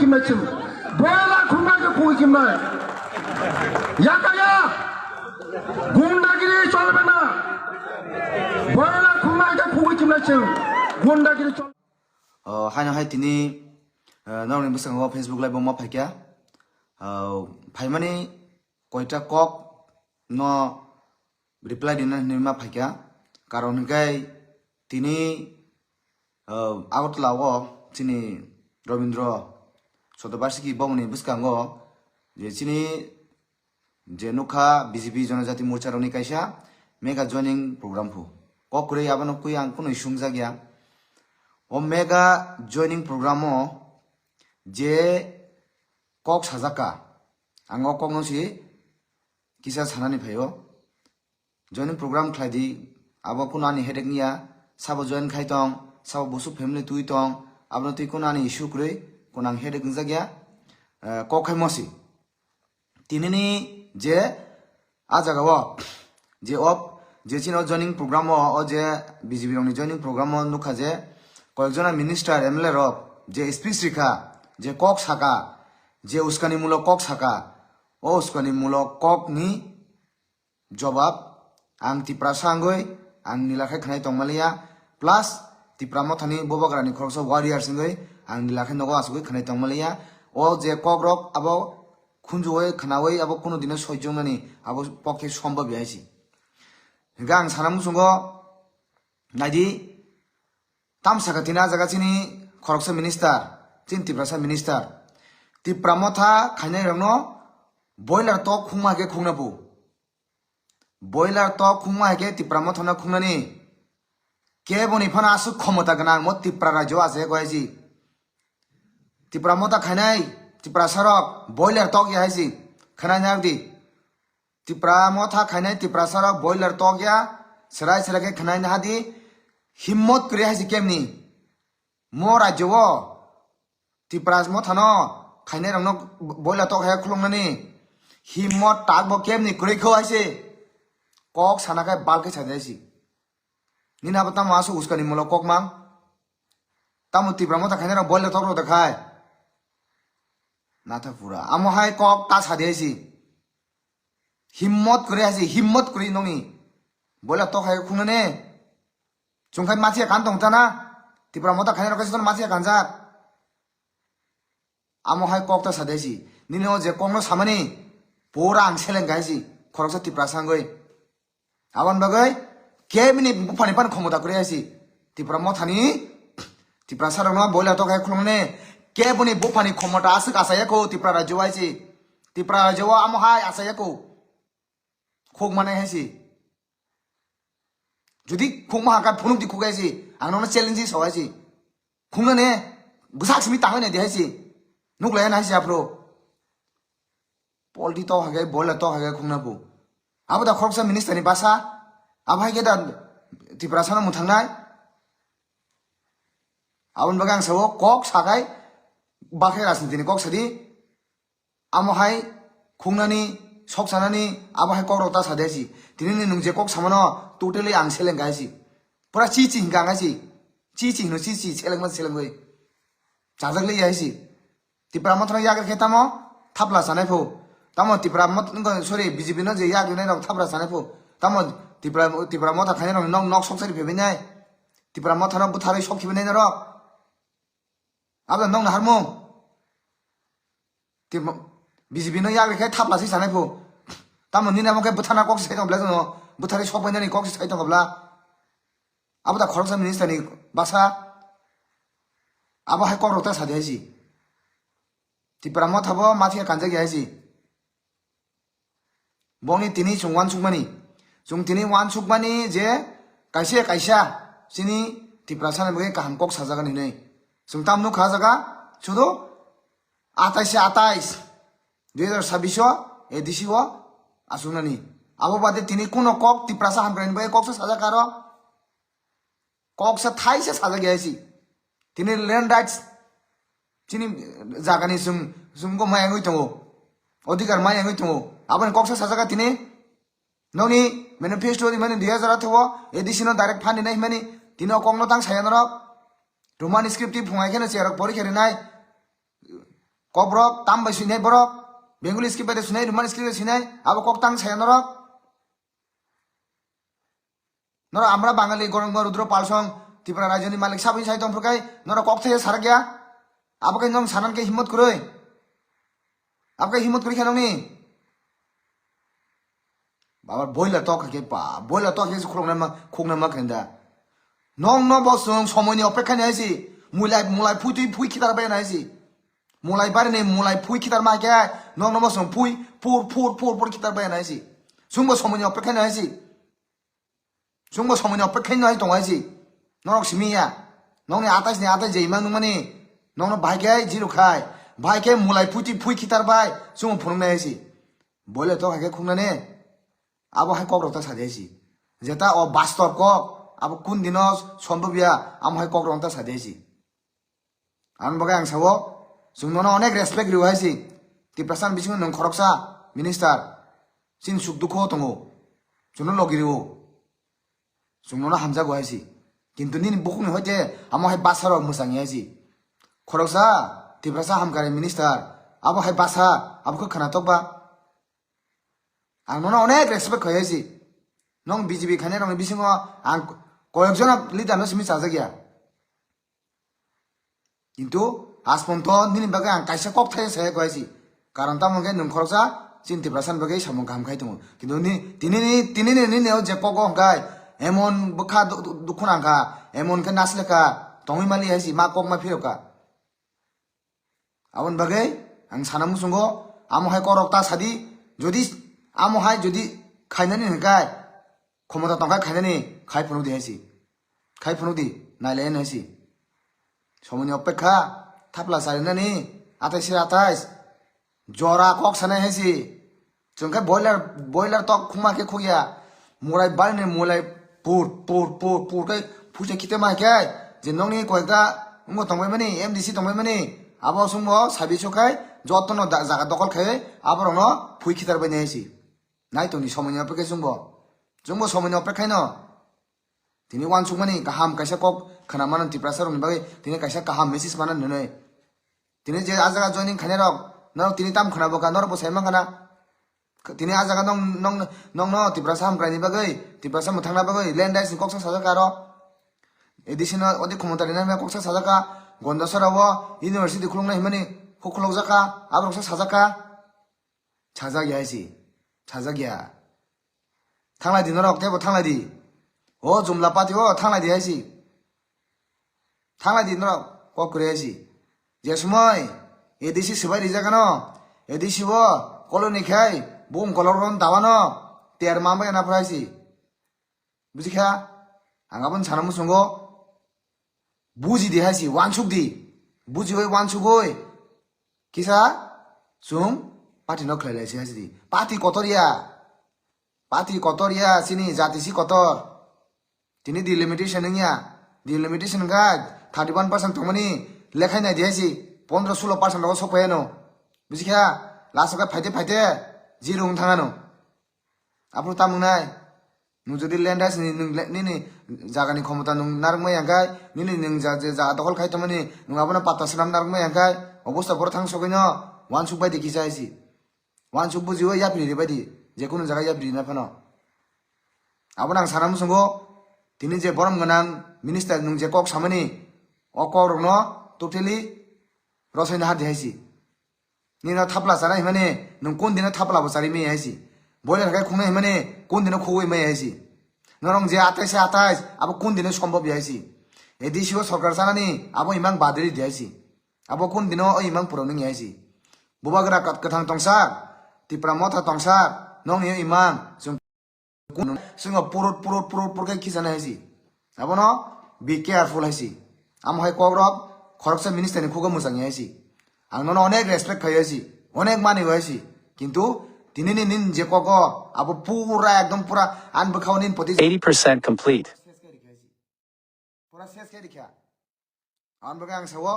কিমনা চিম বয়লা খুমাকে কুই কিমনা ইয়াকায়া গুন্ডাগিরি চলবে না বয়লা খুমাকে কুই কিমনা চিম গুন্ডাগিরি চল haino hai tini nong ni busang wa facebook live ma phakya phai mani koita kok no reply dina ni ma phakya karon gai tini আগত লাও চিনি রবীন্দ্র শতবার্ষিকী বমনি বুসকাঙ্গ যে চিনি যে নুখা বিজেপি জনজাতি মোর্চা রনি কাইসা মেগা জয়নিং প্রোগ্রাম ফু ককরে আবানো কুই আং কোনো সুংজা গিয়া ও মেগা জয়নিং প্রোগ্রাম যে কক সাজাকা আং কক নসি কিসা সানানি ফাইও জয়নিং প্রোগ্রাম খাইদি আবো কুনানি হেডেক নিয়া সাবো জয়েন খাইতং সাবো বসু ফ্যামিলি তুই তং আবনো তুই কুনানি ইস্যু করে কোনাং হেডেক গঞ্জা গিয়া কক খাইমসি তিনিনি যে আ জায়গাও যে অপ যে চিন জয়নিং প্রোগ্রাম ও যে বিজেপি রংনি জয়নিং প্রোগ্রাম নুখা যে কয়েকজনা মিনিস্টার এম এল এ রব যে স্পিচ রেখা যে কক সাকা যে উস্কানিমূলক কক সাকা ও উস্কানিমূলক কক নি জবাব আং তিপ্রা সাঙ্গই আং নিলাখাই খানাই তংমালিয়া প্লাস তিপ্রা মথানি ববাগ্রানি খরচ ওয়ারিয়ার সিঙ্গই আং নিলাখাই নগো আসুগই খানাই তংমালিয়া ও যে কক রক আবো খুঞ্জুই খানাওই আবো কোনো দিনে সহ্যনানি আবো পক্ষে সম্ভব ইয়াইছি গাং সানামুসুঙ্গ নাইদি tamsaka tina jaga chini khoroksa minister chin tiprasa minister tipramotha khainai rangno boiler to khungma ke khungna bu boiler to khungma ke tipramotha na khungnani ke boni phana asu khomota gana mo tipra rajyo ase goaiji tipramotha khainai tipra sarok boiler to ya haisi khanai nagdi tipramotha khainai tipra sarok boiler to ya serai serai ke khanai na hadi হিম্মত করে হাসি কেমনি মো রাজ্য ত্রিপুরা মো থানো খাইনে রং বইলা তো খাই খুলংনানি হিম্মত টাক ব কেমনি করে খাও আইসে কক সানাকাই বালকে সাজাইছি নিনা বাতা মাসু উস্কানি মুলো কক মাং তামু ত্রিপুরা মতো খাইনে রং বইলা তো দেখায় নাথা পুরা আমো হাই কক তা সাজাইছি হিম্মত করে হাসি হিম্মত করে নঙি বইলা তো খাই খুলনানে 중간 마치에 간동잖아. 디브라 모다 가냐로 가서 마치에 간자. 아무 할 꼭다 사대지. 니네 어제 꼭로 사머니 보라 안 셀랭 가야지. 코락서 디브라 산 거이. 아원 bagay 개미니 무파니 판 코 ke buni bo pani khomota asik asaya ko tipra rajwai si tipra rajwa amo hai asaya ko khok mane hai si যদি খুংমা হাকা ফুনুক দি খুগাইছি আং নন চ্যালেঞ্জ সবাইছি খুংনা নে গুসাক সিমি তাহনে দেহাইছি নুকলাই না হাসি আপ্রো পলটি তো হাগাই বলে তো হাগাই খুংনা বু আবু দা খরকসা মিনিস্টারনি বাসা আবাই গে দা ত্রিপুরা সানা মুথাংনায় আবন বাগাং সাবো কক সাগাই রাজনীতিনি কক সাদি খুंनानि sok sanani abahay kok rota sadesi tinini nungje kok samano totally ang seleng gaisi pura chi chi hinga gaisi chi chi no chi chi seleng mas seleng goi jajak le yaisi tipra mot na yagar khetamo thapla sanai pho tamo tipra mot ngo sorry bjp no je yag ne rok thapla sanai pho tamo tipra tipra mot khane no nok nok sok sari phebe nai tipra mot na buthari na harmo tipra BJP no ইয়াগ খাই সানাই তামন নিনা মকে বুথানা cock সাই দংবলা জনো বুথারি cock সাই দংবলা আবদা খরকসা মিনিস্টারনি বাসা আবো হাই কক রতা সাদিয়াইছি ত্রিপুরা ম থাবো মাথিয়া কানজা গিয়াইছি বংনি তিনি wan sukmani chung তিনি wan sukmani je kaise kaisa sini Tripura সানা কাহাম কক সাজাগানি nei tamnu kha jaga শুধু আঠাইশে আঠাইশ দুই হাজার ছাব্বিশ এডিসি ও আসুনানি আবো বাদে তিনি কোন কক তিপ্রাসা হামগ্রাইন বয়ে ককসা সাজা কারও ককসা থাইসে সাজা গিয়েছি তিনি ল্যান্ড রাইটস চিনি জাগানি সুম সুমগো মায়াঙ্গই দङ অধিকার মায়াঙ্গই দङ আবার ককসা সাজাগা তিনি ননি মেনিফেস্টো মানে দুই হাজার আঠারো এডিসিনো ডাইরেক্ট ফান্ড নাই মানে তিনি কংনো তাং সায়ানরক রোমান স্ক্রিপ্ট ফুঙাইখেনো চেয়ারক পরীক্ষা নাই। kok brok tam bai sinai borok bengali skip bai sinai ruman skip sinai abo kok tang saya norok নর আমরা বাঙালি গরম রুদ্র পালসং ত্রিপুরা রাজ্যনি মালিক সাবিন সাই দমফরকাই নর কক থেকে সারা গিয়া। আবকে নং সানানকে হিম্মত করই আবকে হিম্মত করি কেন নি। বাবা, বইলা তক খাকে পা বইলা তো খাকে খুলং নামা খুং নামা কেন্দা। নং ন বসং সময় অপেক্ষা নিয়েছি মুলাই মুলাই ফুই তুই ফুই খিদার বাই নাই মুলাই বারে নেই, মুলাই ফুই খিদার মা গে নং ন বসং ফুই, ফুর ফুর ফুর ফুর খিদার বাই নাই সুম্ব সময় অপেক্ষা নিয়েছি সুম্ব সময় অপেক্ষা নিয়ে দংাইছি নরক সিমিয়া, নং আতাইস নেই আতাই যে ইমান মানে নং ভাইকে জিরো খাই ভাইকে মুলাই ফুটি ফুই খিতার বাই সুম ফুরুম নাইছি বলে তো হাইকে খুঁজনে আবো কক কবরতা সাজাইছি যেটা ও বাস্তব কক अब कुन दिन सम्भव या आम हाई कक रंता सादे सी आन बगा आं सावो सुमन अनेक रेसपेक्ट रिवाय सी तिप्रासान बिसिं नों खरकसा मिनिस्टार सिन सुख दुख दङ सुनो लगिरिओ सुमन हामजा गहाय सी किन्तु निन बुखुन हो जे आम हाई बासार मोसाङि हाय सी खरकसा तिप्रासा हामकारे मिनिस्टार अब हाई बासा आबखौ खोनातबा आं नों अनेक रेसपेक्ट होयासि नों बिजेपि खानाय रं बिसिङाव आं কয়েকজন লিড আমি সিমি চাজে গিয়া। কিন্তু আজ পর্যন্ত দিন বাকে আং কাইসা কক থাকে সায়া কয়েছি কারণ তামকে নমখরকসা চিন্তিপ্রা সানবাকে সামু ঘাম খাই দো কিন্তু তিনি তিনি নিনেও যে কক হংকাই এমন বখা দুখন আংখা এমনকে নাচলেখা তঙি মালি হাসি মা কক মা ফিরকা আমন বাকে আং সানামু সঙ্গ আমহাই করকতা সাদি যদি আমহাই যদি খাইনানি হংকাই ক্ষমতা টঙ্কাই খাইনানি খাই ফুনুদি হয়েছি খাই ফুনুদি নাইলে হয়েছি সময়নি অপেক্ষা থাপলা সারি না নি আঠাইশে আঠাইশ জরা কক সানাই হয়েছি চুমকে বয়লার বয়লার তক খুমাকে খুঁয়া মোড়াই বাড়ি মোলাই পুর পুর পুর পুরকে ফুচে খিতে মাইকে যে নংনি কয়েকটা উঙ্গ তংবাই মানে এম ডিসি তংবাই মানে আবার সুম্ব সাবি চকাই যত্ন জায়গা দখল খাই আবার ফুই খিতার বাইনে হয়েছি নাই তো নি সময় অপেক্ষায় চুম্ব চুম্ব সময় অপেক্ষায় না তিনি ওয়ান সুমানি কাহাম কাইসা কক খানা মানন ত্রিপ্রাসার বাকি তিনি কাইসা কাহাম মেসিস মানন নয় তিনি যে আজাগা জয়নিং খানে রক নক তিনি তাম খানা বকা নর বসাই মাখানা তিনি আজাগা নং নং নং ন ত্রিপ্রাসা হামগ্রাইনি বাকি ত্রিপ্রাসা মুথাংনা বাকি ল্যান্ড ডাইস কক্সা সাজাকা র এদিসিন অধিক ক্ষমতা রিনা কক্সা সাজাকা গন্দাসরাব ইউনিভার্সিটি খুলুংনা হিমানি খুখলক জাকা আবার কক্সা সাজাকা সাজা গিয়া হয়েছি সাজা গিয়া থাংলাই দি নরক দেব থাংলাই দি ও, জুমলা পাতি, ও থাকলাই দিয়ে আইসি থাংলাই দিন ক করে আইসি যে সময় এদিসি সেবাই রিজা কেন? এদিসি ও, কলোনি খাই, বুম কলর দাবানো তের মামে এনা বুঝি খা? আঙাব সানাম সঙ্গ বুঝি দি হাসি ওয়ানসুক দি। বুঝি হই ওয়ানসুক হই। কিসা সুম পাটি ন খেলাইছে পাতি কতরিয়া? পাতি কতরিয়া, চিনি জাতিসি কতর? তিনি দি লিমিটেশন নিয়া দি লিমিটেশন গা থার্টি ওয়ান পার্সেন্ট তোমানি লেখাই নাই দিয়েছি পনেরো ষোলো পার্সেন্ট লগো সফায়ানো বুঝিখা লাস্টকে ফাইতে ফাইতে জিরো থাঙানো আপনি তামুং নাই নু যদি ল্যান্ড আছে নিনি জাগানি ক্ষমতা নু নারমাই আঙ্কাই নিনি যা দখল খাই তোমানি নু আবনা পাত্তা সালাম নারমাই আঙ্কাই অবস্থা পরে থাং সকাইন ওয়ান সুক বাইদি কি চাইছি ওয়ান সুক বুঝিও ইয়াপিরি বাইদি যে কোনো জায়গায় ইয়াপিরি না ফানো আবন আং সানামু সঙ্গ তিনি যে বরম গোনাং মিনিস্টার নং যে কক সামনি অ কক রংনো টোটেলি রসায়ন হাত দিহাইছি নিনা থাপলা চারা হিমানে নং কোন দিনে থাপলা বসারি মেয়ে হাইছি। বয়লার গাই খুঁনে হিমানে কোন দিনে খুবই মেয়ে হাইছি। নরং যে আঠাইশে আঠাইশ আবো কোন দিনে সম্ভব হাইছি। এদিশিও সরকার চানানি আবো ইমাং বাদেরি দিহাইছি আবো কোন দিনও ও ইমাং পুরো নং হাইছি। বুবাগরা কাথাং টংসার তিপ্রা মথা টংসার নং নিও ইমাং जों जोङो पुरुट पुरुट पुरुट पुरके खिजानाय हाइसि हाबन बि केयारफुल हाइसि आमहाय कग्रब खरकसा मिनिस्टारनि खुगा मोजाङै हाइसि आंनाव अनेक रेसपेक्ट खायो हाइसि अनेक मानियो हाइसि किन्तु दिनैनि निन जे कग आबो पुरा एकदम पुरा आनबोखाव निन पति 80% complete पुरा सेस के रिखा आनबोगा आं सावो